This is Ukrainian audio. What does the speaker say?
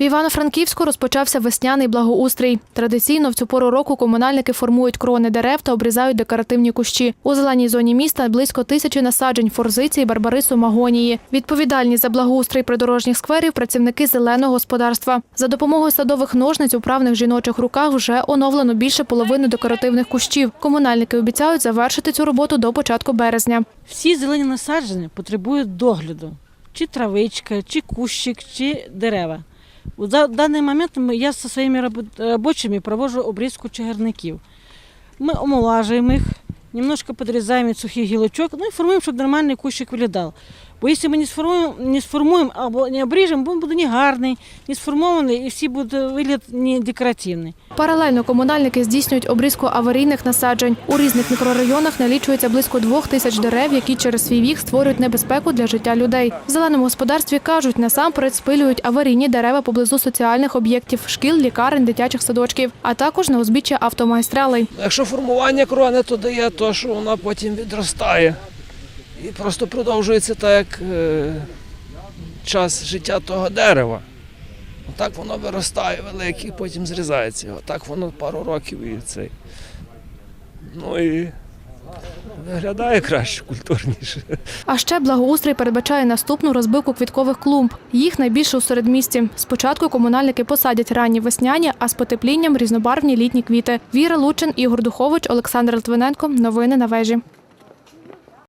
В Івано-Франківську розпочався весняний благоустрій. Традиційно в цю пору року комунальники формують крони дерев та обрізають декоративні кущі. У зеленій зоні міста близько тисячі насаджень форзиції, барбарису, магонії. Відповідальні за благоустрій придорожніх скверів працівники зеленого господарства. За допомогою садових ножниць у правних жіночих руках вже оновлено більше половини декоративних кущів. Комунальники обіцяють завершити цю роботу до початку березня. Всі зелені насадження потребують догляду. Чи травичка, чи кущик, чи дерева. У даний момент я зі своїми робочими проводжу обрізку чагарників. Ми омолажуємо їх, немножко підрізаємо сухих гілочок, ну і формуємо, щоб нормальний кущик виглядав. Бо якщо ми не сформуємо, не сформуємо або не обріжемо, він буде не гарний, не сформований і всі буде вигляд не декоративний. Паралельно комунальники здійснюють обрізку аварійних насаджень. У різних мікрорайонах налічується близько двох тисяч дерев, які через свій вік створюють небезпеку для життя людей. В зеленому господарстві кажуть, насамперед спилюють аварійні дерева поблизу соціальних об'єктів, шкіл, лікарень, дитячих садочків, а також на узбіччя автомагістралей. Якщо формування крони, то дає то, що вона потім відростає. І просто продовжується так, як е, час життя того дерева. Так воно виростає велике, потім зрізається його. Так воно пару років і цей. Ну і виглядає краще, культурніше. А ще благоустрій передбачає наступну розбивку квіткових клумб. Їх найбільше у середмісті. Спочатку комунальники посадять ранні весняні, а з потеплінням різнобарвні літні квіти. Віра Лучин, Ігор Духович, Олександр Литвиненко. Новини на вежі.